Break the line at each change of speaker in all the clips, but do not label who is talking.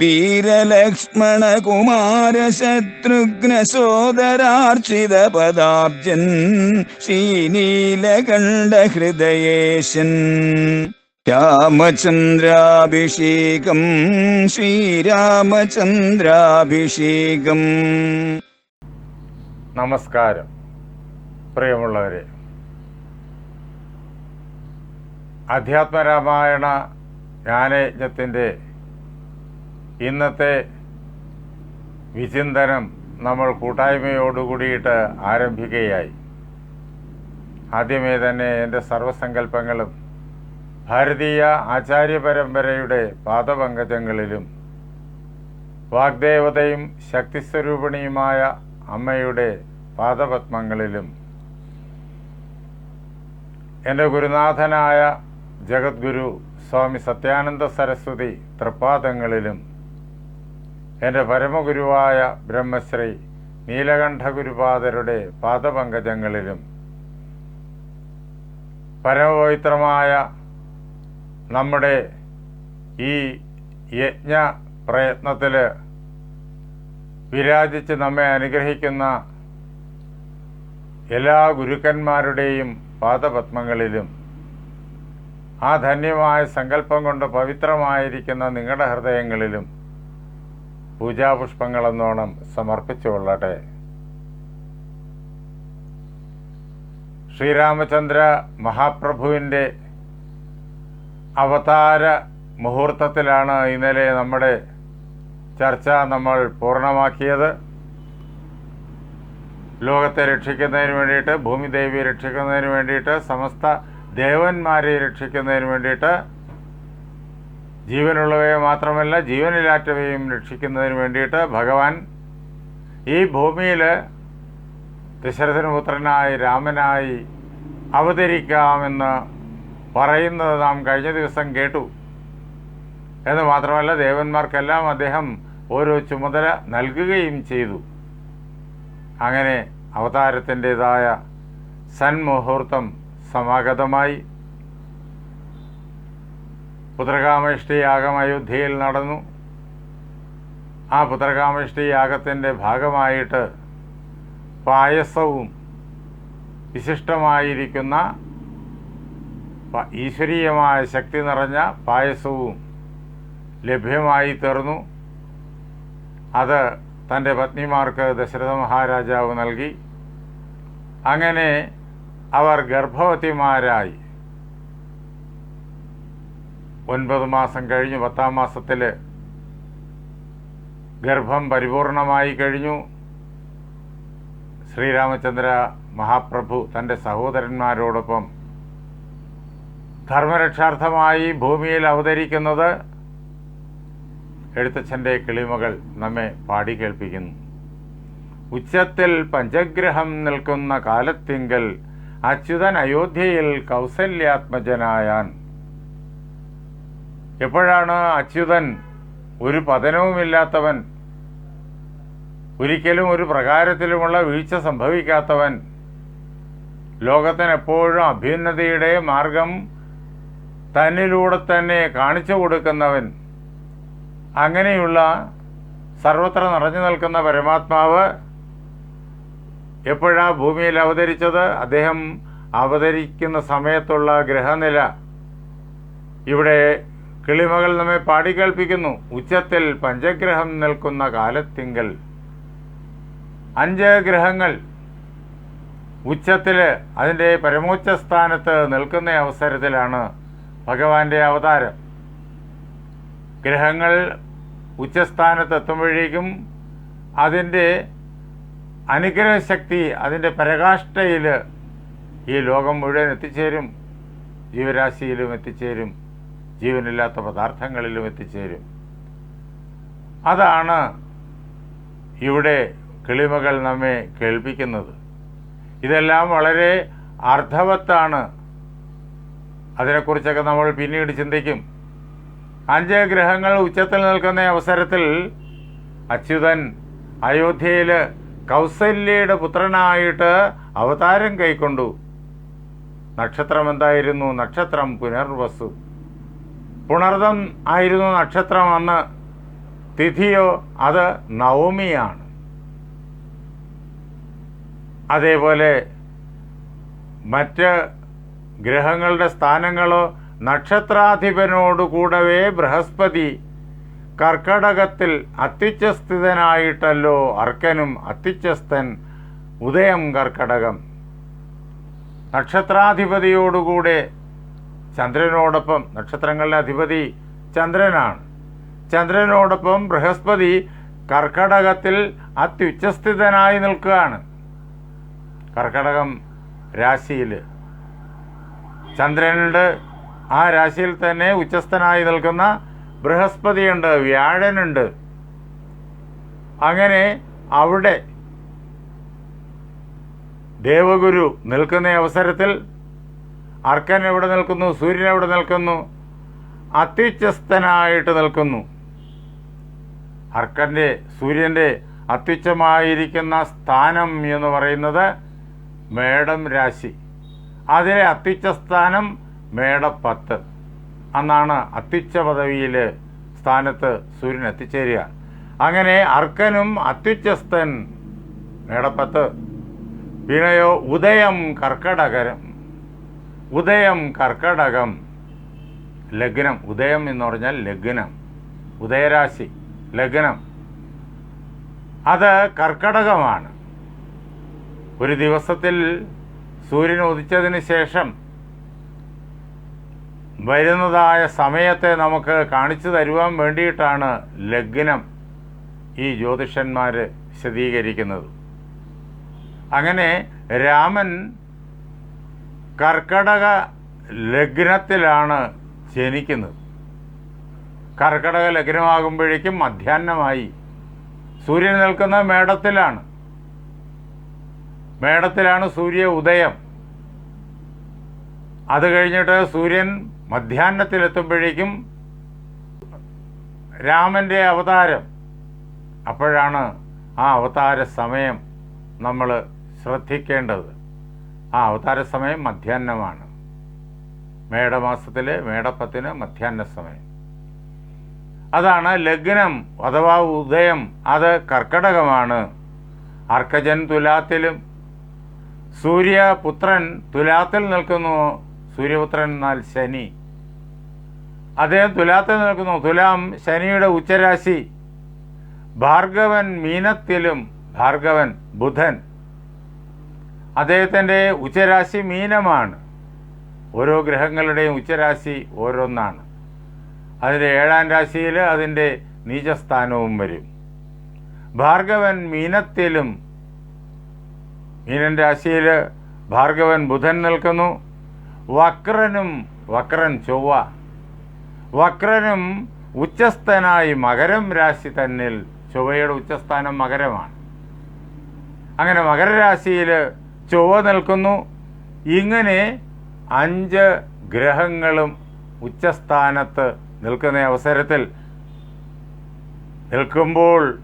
വീരലക്ഷ്മണ കുമാര ശത്രുഘ്ന സോദരാർച്ചിത പദാബ്ജൻ ശ്രീനീലകണ്ഠ ഹൃദയേശൻ രാമചന്ദ്രാഭിഷേകം ശ്രീരാമചന്ദ്രാഭിഷേകം.
നമസ്കാരം പ്രിയമുള്ളവരെ. അധ്യാത്മരാമായണ ജ്ഞാനയജ്ഞത്തിന്റെ ഇന്നത്തെ വിചിന്തനം നമ്മൾ കൂട്ടായ്മയോടുകൂടിയിട്ട് ആരംഭിക്കുകയായി. ആദ്യമേ തന്നെ എന്റെ സർവസങ്കല്പങ്ങളും ഭാരതീയ ആചാര്യ പരമ്പരയുടെ പാദപങ്കജങ്ങളിലും വാഗ്ദേവതയും ശക്തിസ്വരൂപിണിയുമായ അമ്മയുടെ പാദപത്മങ്ങളിലും എന്റെ ഗുരുനാഥനായ ജഗദ്ഗുരു സ്വാമി സത്യാനന്ദ സരസ്വതി തൃപ്പാദങ്ങളിലും എന്റെ പരമഗുരുവായ ബ്രഹ്മശ്രീ നീലകണ്ഠ ഗുരുപാദരുടെ പാദപങ്കജങ്ങളിലും പരമപവിത്രമായ നമ്മുടെ ഈ യജ്ഞ പ്രയത്നത്തിൽ വിരാജിച്ച് നമ്മെ അനുഗ്രഹിക്കുന്ന എല്ലാ ഗുരുക്കന്മാരുടെയും പാദപത്മങ്ങളിലും ആ ധന്യമായ സങ്കല്പം കൊണ്ട് പവിത്രമായിരിക്കുന്ന നിങ്ങളുടെ ഹൃദയങ്ങളിലും പൂജാപുഷ്പങ്ങളെന്നോണം സമർപ്പിച്ചുകൊള്ളട്ടെ. ശ്രീരാമചന്ദ്ര മഹാപ്രഭുവിന്റെ അവതാര മുഹൂർത്തത്തിലാണ് ഇന്നലെ നമ്മുടെ ചർച്ച നമ്മൾ പൂർണമാക്കിയത്. ലോകത്തെ രക്ഷിക്കുന്നതിന് വേണ്ടിയിട്ട് ഭൂമിദേവിയെ രക്ഷിക്കുന്നതിന് വേണ്ടിയിട്ട് സമസ്ത ദേവന്മാരെ രക്ഷിക്കുന്നതിന് വേണ്ടിയിട്ട് ജീവനുള്ളവയെ മാത്രമല്ല ജീവനില്ലാത്തവയും രക്ഷിക്കുന്നതിന് വേണ്ടിയിട്ട് ഭഗവാൻ ഈ ഭൂമിയിൽ ദശരഥന പുത്രനായി രാമനായി അവതരിക്കാമെന്ന് പറയുന്നത് നാം കഴിഞ്ഞ ദിവസം കേട്ടു. എന്ന് മാത്രമല്ല ദേവന്മാർക്കെല്ലാം അദ്ദേഹം ഓരോ ചുമതല നൽകുകയും ചെയ്തു. അങ്ങനെ അവതാരത്തിന്റെതായ സന്മുഹൂർത്തം സമാഗതമായി. പുത്രകാമേഷ്ടി യാഗം അയോധ്യയിൽ നടന്നു. ആ പുത്രകാമേഷ്ടി യാഗത്തിന്റെ ഭാഗമായിട്ട് പായസവും വിശിഷ്ടമായിരിക്കുന്ന ഈശ്വരീയമായ ശക്തി നിറഞ്ഞ പായസവും ലഭ്യമായി തീർന്നു. അത് തന്റെ പത്നിമാർക്ക് ദശരഥ മഹാരാജാവ് നൽകി. അങ്ങനെ അവർ ഗർഭവതിമാരായി. ഒൻപത് മാസം കഴിഞ്ഞു പത്താം മാസത്തിൽ ഗർഭം പരിപൂർണമായി കഴിഞ്ഞു. ശ്രീരാമചന്ദ്ര മഹാപ്രഭു തന്റെ സഹോദരന്മാരോടൊപ്പം ധർമ്മരക്ഷാർത്ഥമായി ഭൂമിയിൽ അവതരിക്കുന്നത് എഴുത്തച്ഛന്റെ കിളിമകൾ നമ്മെ പാടി കേൾപ്പിക്കുന്നു. ഉച്ചത്തിൽ പഞ്ചഗ്രഹം നിൽക്കുന്ന കാലത്തിങ്കൽ അച്യുതൻ അയോധ്യയിൽ കൗസല്യാത്മജനായാൻ എപ്പോഴാണ് അച്യുതൻ ഒരു പതനവുമില്ലാത്തവൻ ഒരിക്കലും ഒരു പ്രകാരത്തിലുമുള്ള വീഴ്ച സംഭവിക്കാത്തവൻ ലോകത്തിന് എപ്പോഴും അഭ്യുന്നതിയുടെ മാർഗം തന്നിലൂടെ തന്നെ കാണിച്ചു കൊടുക്കുന്നവൻ അങ്ങനെയുള്ള സർവത്ര നിറഞ്ഞു നിൽക്കുന്ന പരമാത്മാവ് എപ്പോഴാ ഭൂമിയിൽ അവതരിച്ചത്? അദ്ദേഹം അവതരിക്കുന്ന സമയത്തുള്ള ഗ്രഹനില ഇവിടെ കിളിമകൾ നമ്മെ പാടിക്കേൾപ്പിക്കുന്നു ഉച്ചത്തിൽ പഞ്ചഗ്രഹം നിൽക്കുന്ന കാലത്തിങ്കൽ. അഞ്ച് ഗ്രഹങ്ങൾ. ഉച്ചത്തിൽ അതിന്റെ പരമോച്ച സ്ഥാനത്ത് നിൽക്കുന്ന അവസരത്തിലാണ് ഭഗവാന്റെ അവതാരം. ഗ്രഹങ്ങൾ ഉച്ചസ്ഥാനത്ത് എത്തുമ്പോഴേക്കും അതിന്റെ അനുഗ്രഹശക്തി അതിന്റെ പരകാഷ്ഠയിൽ ഈ ലോകം മുഴുവൻ എത്തിച്ചേരും. ജീവരാശിയിലും എത്തിച്ചേരും. ജീവനില്ലാത്ത പദാർത്ഥങ്ങളിലും എത്തിച്ചേരും. അതാണ് ഇവിടെ കിളിമകൾ നമ്മെ കേൾപ്പിക്കുന്നത്. ഇതെല്ലാം വളരെ അർത്ഥവത്താണ്. അതിനെക്കുറിച്ചൊക്കെ നമ്മൾ പിന്നീട് ചിന്തിക്കും. അഞ്ച് ഗ്രഹങ്ങൾ ഉച്ചത്തിൽ നിൽക്കുന്ന അവസരത്തിൽ അച്യുതൻ അയോധ്യയിൽ കൗസല്യയുടെ പുത്രനായിട്ട് അവതാരം കൈക്കൊണ്ടു. നക്ഷത്രം എന്തായിരുന്നു? നക്ഷത്രം പുനർവസു. പുണർദം ആയിരുന്നു നക്ഷത്രം അന്ന് തിഥിയോ അത് നവമിയാണ്. അതേപോലെ മറ്റ് ഗ്രഹങ്ങളുടെ സ്ഥാനങ്ങളോ നക്ഷത്രാധിപനോട് കൂടവേ ബൃഹസ്പതി കർക്കടകത്തിൽ അത്യുച്ചസ്ഥിതനായിട്ടല്ലോ അർക്കനും അത്യുച്ചസ്ഥൻ ഉദയം കർക്കടകം. നക്ഷത്രാധിപതിയോടുകൂടെ ചന്ദ്രനോടൊപ്പം നക്ഷത്രങ്ങളുടെ അധിപതി ചന്ദ്രനാണ്. ചന്ദ്രനോടൊപ്പം ബൃഹസ്പതി കർക്കടകത്തിൽ അത്യുച്ചസ്ഥിതനായി നിൽക്കുകയാണ്. കർക്കടകം രാശിയിൽ. ചന്ദ്രനുണ്ട്. ആ രാശിയിൽ തന്നെ ഉച്ചസ്ഥനായി നിൽക്കുന്ന ബൃഹസ്പതിയുണ്ട് വ്യാഴനുണ്ട്. അങ്ങനെ അവിടെ ദേവഗുരു നിൽക്കുന്ന അവസരത്തിൽ അർക്കൻ എവിടെ നിൽക്കുന്നു? സൂര്യൻ എവിടെ നിൽക്കുന്നു? അത്യുച്ചസ്ഥനായിട്ട് നിൽക്കുന്നു. അർക്കന്റെ സൂര്യന്റെ അത്യുച്ചമായിരിക്കുന്ന സ്ഥാനം എന്ന് പറയുന്നത് മേടം രാശി. അതിലെ അത്യുച്ച സ്ഥാനം മേടപ്പത്ത്. അന്നാണ് അത്യുച്ച പദവിയിൽ സ്ഥാനത്ത് സൂര്യൻ എത്തിച്ചേരുക. അങ്ങനെ അർക്കനും അത്യുച്ചസ്ഥൻ മേടപ്പത്ത്. പിന്നെയോ ഉദയം കർക്കടകരം. ഉദയം കർക്കടകം. ലഗ്നം ഉദയം എന്ന് പറഞ്ഞാൽ ലഗ്നം. ഉദയരാശി ലഗ്നം. അത് കർക്കടകമാണ്. ഒരു ദിവസത്തിൽ സൂര്യൻ ഉദിച്ചതിന് ശേഷം വരുന്നതായ സമയത്തെ നമുക്ക് കാണിച്ചു തരുവാൻ വേണ്ടിയിട്ടാണ് ലഗ്നം ഈ ജ്യോതിഷന്മാർ വിശദീകരിക്കുന്നത്. അങ്ങനെ രാമൻ കർക്കടക ലഗ്നത്തിലാണ് ജനിക്കുന്നത്. കർക്കടക ലഗ്നമാകുമ്പോഴേക്കും മധ്യാഹ്നമായി സൂര്യൻ നിൽക്കുന്ന മേടത്തിലാണ്. മേടത്തിലാണ് സൂര്യ ഉദയം. അത് കഴിഞ്ഞിട്ട് സൂര്യൻ മധ്യാഹ്നത്തിലെത്തുമ്പോഴേക്കും രാമന്റെ അവതാരം. അപ്പോഴാണ് ആ അവതാര സമയം നമ്മൾ ശ്രദ്ധിക്കേണ്ടത്. ആ അവതാര സമയം മധ്യാഹ്നമാണ്. മേടമാസത്തിലെ മേടപ്പത്തിന് മധ്യാഹ്ന സമയം. അതാണ് ലഗ്നം അഥവാ ഉദയം. അത് കർക്കടകമാണ്. അർക്കജൻ തുലാത്തിലും സൂര്യപുത്രൻ തുലാത്തിൽ നിൽക്കുന്നു. സൂര്യപുത്രൻ എന്നാൽ ശനി. അദ്ദേഹം തുലാത്തിൽ നിൽക്കുന്നു. തുലാം ശനിയുടെ ഉച്ചരാശി. ഭാർഗവൻ മീനത്തിലും ഭാർഗവൻ ബുധൻ അദ്ദേഹത്തിന്റെ ഉച്ചരാശി മീനമാണ്. ഓരോ ഗ്രഹങ്ങളുടെയും ഉച്ചരാശി ഓരോന്നാണ്. അതിന്റെ ഏഴാം രാശിയിൽ അതിന്റെ നീചസ്ഥാനവും വരും. ഭാർഗവൻ മീനത്തിലും മീനൻ രാശിയിൽ ഭാർഗവൻ ബുധൻ നിൽക്കുന്നു. വക്രനും വക്രൻ ചൊവ്വ. വക്രനും ഉച്ചസ്ഥനായി മകരം രാശി തന്നിൽ ചൊവ്വയുടെ ഉച്ചസ്ഥാനം മകരമാണ്. അങ്ങനെ മകരരാശിയിൽ ചൊവ്വ നിൽക്കുന്നു. ഇങ്ങനെ അഞ്ച് ഗ്രഹങ്ങളും ഉച്ചസ്ഥാനത്ത് നിൽക്കുന്ന അവസരത്തിൽ നിൽക്കുമ്പോൾ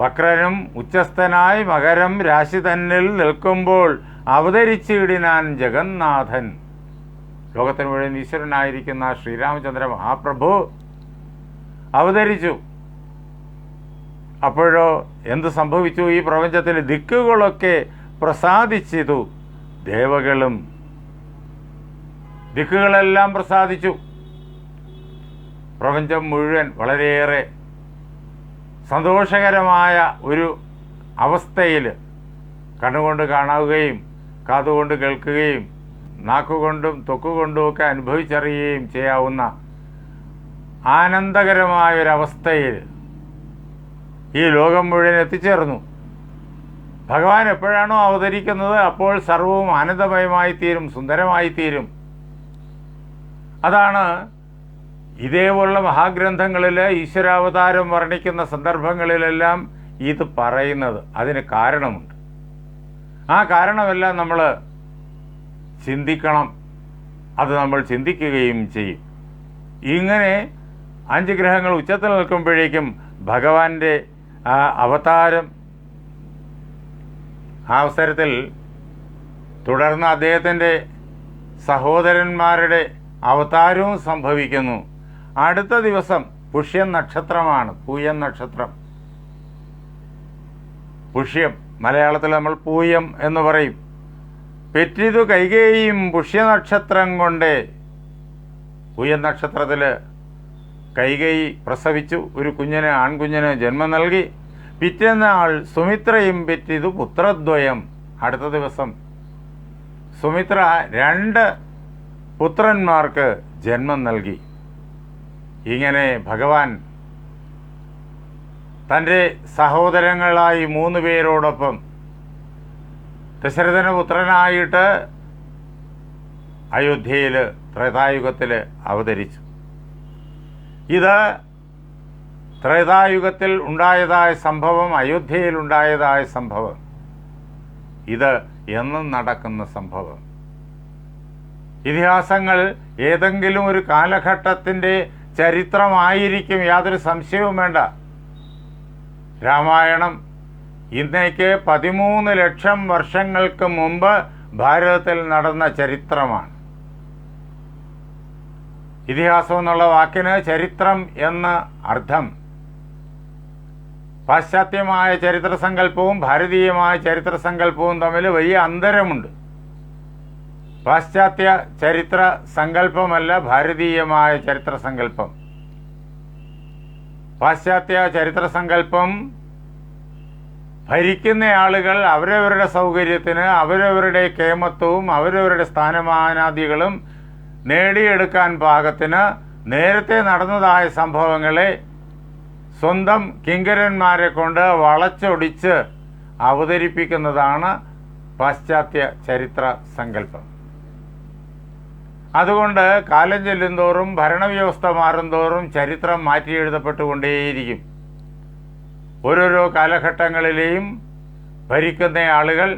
വക്രനും ഉച്ചസ്ഥനായി മകരം രാശി തന്നിൽ നിൽക്കുമ്പോൾ അവതരിച്ചിടിനാൻ ജഗന്നാഥൻ. ലോകത്തിന് മുഴുവൻ ഈശ്വരനായിരിക്കുന്ന ശ്രീരാമചന്ദ്ര മഹാപ്രഭു അവതരിച്ചു. അപ്പോഴോ എന്ത് സംഭവിച്ചു? ഈ പ്രപഞ്ചത്തിലെ ദിക്കുകളൊക്കെ പ്രസാദിച്ചിതു. ദേവകളും ദിക്കുകളെല്ലാം പ്രസാദിച്ചു. പ്രപഞ്ചം മുഴുവൻ വളരെയേറെ സന്തോഷകരമായ ഒരു അവസ്ഥയിൽ കണ്ണുകൊണ്ട് കാണാവുകയും കാതുകൊണ്ട് കേൾക്കുകയും നാക്കുകൊണ്ടും തൊക്കുകൊണ്ടും ഒക്കെ അനുഭവിച്ചറിയുകയും ചെയ്യാവുന്ന ആനന്ദകരമായ ഒരവസ്ഥയിൽ ഈ ലോകം മുഴുവൻ എത്തിച്ചേർന്നു. ഭഗവാൻ എപ്പോഴാണോ അവതരിക്കുന്നത് അപ്പോൾ സർവവും ആനന്ദമയമായി തീരും സുന്ദരമായി തീരും അതാണ് ഇതേപോലുള്ള മഹാഗ്രന്ഥങ്ങളിൽ ഈശ്വരാവതാരം വർണിക്കുന്ന സന്ദർഭങ്ങളിലെല്ലാം ഇത് പറയുന്നത്. അതിന് കാരണമുണ്ട്. ആ കാരണമെല്ലാം നമ്മൾ ചിന്തിക്കണം. അത് നമ്മൾ ചിന്തിക്കുകയും ചെയ്യും. ഇങ്ങനെ അഞ്ച് ഗ്രഹങ്ങൾ ഉച്ചത്തിൽ നിൽക്കുമ്പോഴേക്കും ഭഗവാന്റെ അവതാരം ആ അവസരത്തിൽ തുടർന്ന് അദ്ദേഹത്തിന്റെ സഹോദരന്മാരുടെ അവതാരവും സംഭവിക്കുന്നു. അടുത്ത ദിവസം പുഷ്യം നക്ഷത്രമാണ് പൂയം നക്ഷത്രം. പുഷ്യം മലയാളത്തിൽ നമ്മൾ പൂയം എന്ന് പറയും. പെറ്റിതു കൈകേയും പുഷ്യനക്ഷത്രം കൊണ്ട് പൂയം നക്ഷത്രത്തിൽ കൈകൈ പ്രസവിച്ചു. ഒരു കുഞ്ഞിന് ആൺകുഞ്ഞിന് ജന്മം നൽകി. പിറ്റേന്നാൾ സുമിത്രയും പെറ്റിതു പുത്രദ്വയം. അടുത്ത ദിവസം സുമിത്ര രണ്ട് പുത്രന്മാർക്ക് ജന്മം നൽകി. ഇങ്ങനെ ഭഗവാൻ തന്റെ സഹോദരങ്ങളായി മൂന്ന് പേരോടൊപ്പം ദശരഥന പുത്രനായിട്ട് അയോധ്യയിൽ ത്രേതായുഗത്തിൽ അവതരിച്ചു. ഇത് ത്രേതായുഗത്തിൽ ഉണ്ടായതായ സംഭവം അയോധ്യയിൽ ഉണ്ടായതായ സംഭവം. ഇത് എന്നും നടക്കുന്ന സംഭവം. ഇതിഹാസങ്ങൾ ഏതെങ്കിലും ഒരു കാലഘട്ടത്തിന്റെ ചരിത്രമായിരിക്കും യാതൊരു സംശയവും വേണ്ട. രാമായണം ഇന്നേക്ക് പതിമൂന്ന് ലക്ഷം വർഷങ്ങൾക്ക് മുമ്പ് ഭാരതത്തിൽ നടന്ന ചരിത്രമാണ്. ഇതിഹാസം എന്നുള്ള വാക്കിന് ചരിത്രം എന്ന അർത്ഥം പാശ്ചാത്യമായ ചരിത്ര സങ്കല്പവും ഭാരതീയമായ ചരിത്ര സങ്കല്പവും തമ്മിൽ വലിയ അന്തരമുണ്ട്. പാശ്ചാത്യ ചരിത്ര സങ്കല്പമല്ല ഭാരതീയമായ ചരിത്ര സങ്കല്പം പാശ്ചാത്യ ചരിത്ര സങ്കല്പം ഭരിക്കുന്ന ആളുകൾ അവരവരുടെ സൗകര്യത്തിന് അവരവരുടെ കേമത്വവും അവരവരുടെ സ്ഥാനമാനാദികളും നേടിയെടുക്കാൻ പാകത്തിന് നേരത്തെ നടന്നതായ സംഭവങ്ങളെ സ്വന്തം കിങ്കരന്മാരെ കൊണ്ട് വളച്ചൊടിച്ച് അവതരിപ്പിക്കുന്നതാണ് പാശ്ചാത്യ ചരിത്ര സങ്കല്പം. അതുകൊണ്ട് കാലം ചെല്ലുന്തോറും ഭരണവ്യവസ്ഥ മാറുന്തോറും ചരിത്രം മാറ്റി എഴുതപ്പെട്ടുകൊണ്ടേയിരിക്കും. ഓരോരോ കാലഘട്ടങ്ങളിലെയും ഭരിക്കുന്ന ആളുകൾ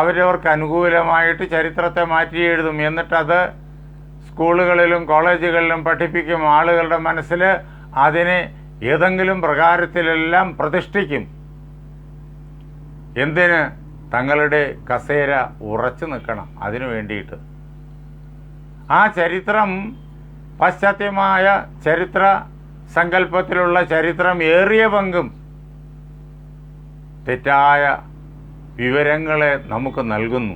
അവരവർക്ക് അനുകൂലമായിട്ട് ചരിത്രത്തെ മാറ്റി എഴുതും. എന്നിട്ടത് സ്കൂളുകളിലും കോളേജുകളിലും പഠിപ്പിക്കും ആളുകളുടെ മനസ്സിൽ അതിനെ ഏതെങ്കിലും പ്രകാരത്തിലെല്ലാം പ്രതിഷ്ഠിക്കും. എന്തിന് തങ്ങളുടെ കസേര ഉറച്ചു നിൽക്കണം അതിനു വേണ്ടിയിട്ട്? ആ ചരിത്രം പാശ്ചാത്യമായ ചരിത്ര സങ്കല്പത്തിലുള്ള ചരിത്രം ഏറിയ പങ്കും തെറ്റായ വിവരങ്ങളെ നമുക്ക് നൽകുന്നു.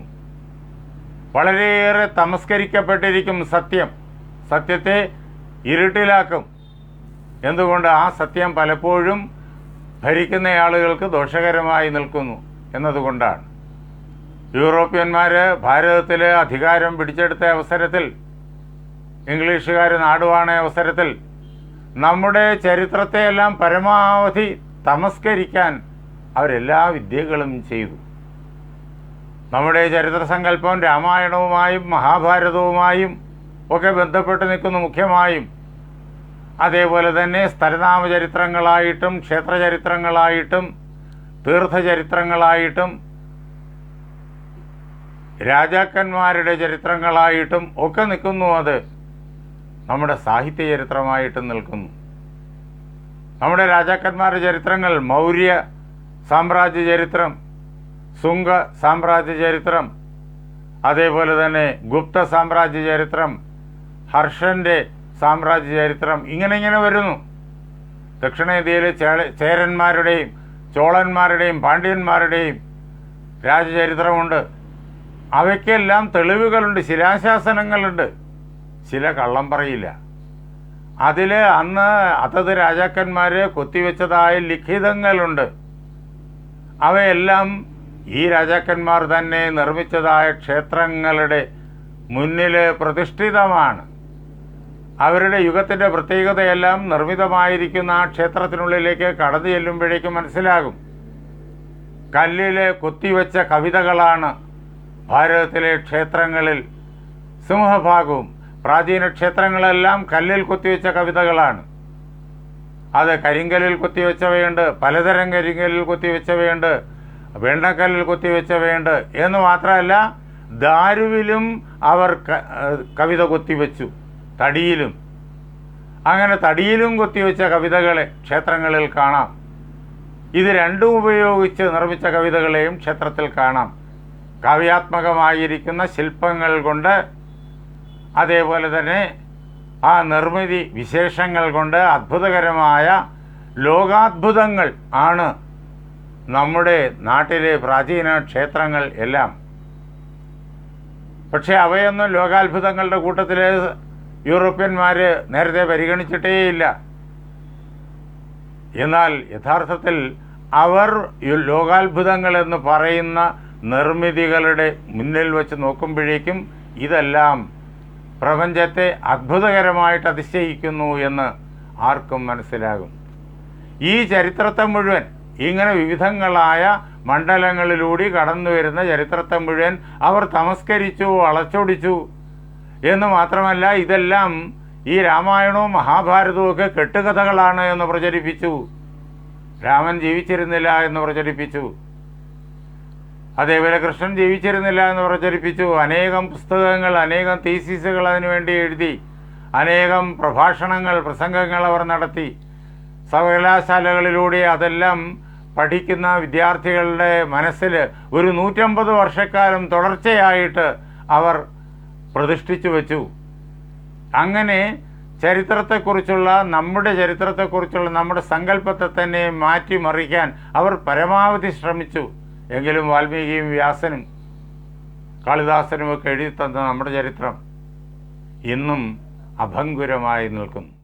വളരെയേറെ തമസ്കരിക്കപ്പെട്ടിരിക്കും സത്യം. സത്യത്തെ ഇരുട്ടിലാക്കും. എന്തുകൊണ്ട് ആ സത്യം പലപ്പോഴും ഭരിക്കുന്ന ആളുകൾക്ക് ദോഷകരമായി നിൽക്കുന്നു എന്നതുകൊണ്ടാണ്. യൂറോപ്യന്മാർ ഭാരതത്തിൽ അധികാരം പിടിച്ചെടുത്ത അവസരത്തിൽ ഇംഗ്ലീഷുകാർ നാടുവാണ അവസരത്തിൽ നമ്മുടെ ചരിത്രത്തെയെല്ലാം പരമാവധി തമസ്കരിക്കാൻ അവരെല്ലാ വിദ്യകളും ചെയ്തു. നമ്മുടെ ചരിത്ര സങ്കല്പം രാമായണവുമായും മഹാഭാരതവുമായും ഒക്കെ ബന്ധപ്പെട്ട് നിൽക്കുന്നു മുഖ്യമായും. അതേപോലെ തന്നെ സ്ഥലനാമചരിത്രങ്ങളായിട്ടും ക്ഷേത്രചരിത്രങ്ങളായിട്ടും തീർത്ഥചരിത്രങ്ങളായിട്ടും രാജാക്കന്മാരുടെ ചരിത്രങ്ങളായിട്ടും ഒക്കെ നിൽക്കുന്നു അത്. നമ്മുടെ സാഹിത്യ ചരിത്രമായിട്ടും നിൽക്കുന്നു. നമ്മുടെ രാജാക്കന്മാരുടെ ചരിത്രങ്ങൾ മൗര്യ സാമ്രാജ്യ ചരിത്രം സുംഗ സാമ്രാജ്യ ചരിത്രം അതേപോലെ തന്നെ ഗുപ്ത സാമ്രാജ്യ ചരിത്രം ഹർഷന്റെ സാമ്രാജ്യ ചരിത്രം ഇങ്ങനെ ഇങ്ങനെ വരുന്നു. ദക്ഷിണേന്ത്യയിലെ ചേരന്മാരുടെയും ചോളന്മാരുടെയും പാണ്ഡ്യന്മാരുടെയും രാജചരിത്രമുണ്ട്. അവയ്ക്കെല്ലാം തെളിവുകളുണ്ട് ശിലാശാസനങ്ങളുണ്ട്. ചില കള്ളം പറയില്ല. അതിൽ അന്ന് അതത് രാജാക്കന്മാർ കൊത്തിവെച്ചതായ ലിഖിതങ്ങളുണ്ട്. അവയെല്ലാം ഈ രാജാക്കന്മാർ തന്നെ നിർമ്മിച്ചതായ ക്ഷേത്രങ്ങളുടെ മുന്നിൽ പ്രതിഷ്ഠിതമാണ്. അവരുടെ യുഗത്തിന്റെ പ്രത്യേകതയെല്ലാം നിർമ്മിതമായിരിക്കുന്ന ആ ക്ഷേത്രത്തിനുള്ളിലേക്ക് കടന്നു ചെല്ലുമ്പോഴേക്കും മനസ്സിലാകും. കല്ലിൽ കൊത്തിവെച്ച കവിതകളാണ് ഭാരതത്തിലെ ക്ഷേത്രങ്ങളിൽ സിംഹഭാഗവും പ്രാചീന ക്ഷേത്രങ്ങളെല്ലാം കല്ലിൽ കൊത്തിവെച്ച കവിതകളാണ്. അത് കരിങ്കല്ലിൽ കൊത്തിവെച്ചവയുണ്ട് പലതരം കരിങ്കല്ലിൽ കൊത്തിവെച്ചവയുണ്ട് വെണ്ണക്കല്ലിൽ കൊത്തിവെച്ചവയുണ്ട് എന്ന് മാത്രമല്ല ദാരുവിലും അവർ കവിത കൊത്തിവെച്ചു. തടിയിലും. അങ്ങനെ തടിയിലും കൊത്തിവെച്ച കവിതകളെ ക്ഷേത്രങ്ങളിൽ കാണാം. ഇത് രണ്ടും ഉപയോഗിച്ച് നിർമ്മിച്ച കവിതകളെയും ക്ഷേത്രത്തിൽ കാണാം. കാവ്യാത്മകമായിരിക്കുന്ന ശില്പങ്ങൾ കൊണ്ട് അതേപോലെ തന്നെ ആ നിർമ്മിതി വിശേഷങ്ങൾ കൊണ്ട് അത്ഭുതകരമായ ലോകാത്ഭുതങ്ങൾ ആണ് നമ്മുടെ നാട്ടിലെ പ്രാചീന ക്ഷേത്രങ്ങൾ എല്ലാം. പക്ഷേ അവയൊന്നും ലോകാത്ഭുതങ്ങളുടെ കൂട്ടത്തിൽ യൂറോപ്യന്മാർ നേരത്തെ പരിഗണിച്ചിട്ടേയില്ല. എന്നാൽ യഥാർത്ഥത്തിൽ അവർ ലോകാത്ഭുതങ്ങൾ എന്ന് പറയുന്ന നിർമ്മിതികളുടെ മുന്നിൽ വെച്ച് നോക്കുമ്പോഴേക്കും ഇതെല്ലാം പ്രപഞ്ചത്തെ അത്ഭുതകരമായിട്ട് അതിശയിക്കുന്നു എന്ന് ആർക്കും മനസ്സിലാകും. ഈ ചരിത്രത്തെ മുഴുവൻ ഇങ്ങനെ വിവിധങ്ങളായ മണ്ഡലങ്ങളിലൂടെ കടന്നു വരുന്ന ചരിത്രത്തെ മുഴുവൻ അവർ തമസ്കരിച്ചു വളച്ചൊടിച്ചു എന്ന് മാത്രമല്ല ഇതെല്ലാം ഈ രാമായണവും മഹാഭാരതവും ഒക്കെ കെട്ടുകഥകളാണ് എന്ന് പ്രചരിപ്പിച്ചു. രാമൻ ജീവിച്ചിരുന്നില്ല എന്ന് പ്രചരിപ്പിച്ചു. അതേപോലെ കൃഷ്ണൻ ജീവിച്ചിരുന്നില്ല എന്ന് പ്രചരിപ്പിച്ചു. അനേകം പുസ്തകങ്ങൾ അനേകം തീസീസുകൾ അതിനുവേണ്ടി എഴുതി അനേകം പ്രഭാഷണങ്ങൾ പ്രസംഗങ്ങൾ അവർ നടത്തി. സർവകലാശാലകളിലൂടെ അതെല്ലാം പഠിക്കുന്ന വിദ്യാർത്ഥികളുടെ മനസ്സിൽ ഒരു നൂറ്റമ്പത് വർഷക്കാലം തുടർച്ചയായിട്ട് അവർ പ്രതിഷ്ഠിച്ചു വെച്ചു. അങ്ങനെ ചരിത്രത്തെക്കുറിച്ചുള്ള നമ്മുടെ ചരിത്രത്തെക്കുറിച്ചുള്ള നമ്മുടെ സങ്കല്പത്തെ തന്നെ മാറ്റിമറിക്കാൻ അവർ പരമാവധി ശ്രമിച്ചു. എങ്കിലും വാൽമീകിയും വ്യാസനും കാളിദാസനും ഒക്കെ എഴുതി തന്ന നമ്മുടെ ചരിത്രം ഇന്നും അഭംഗുരമായി നിൽക്കുന്നു.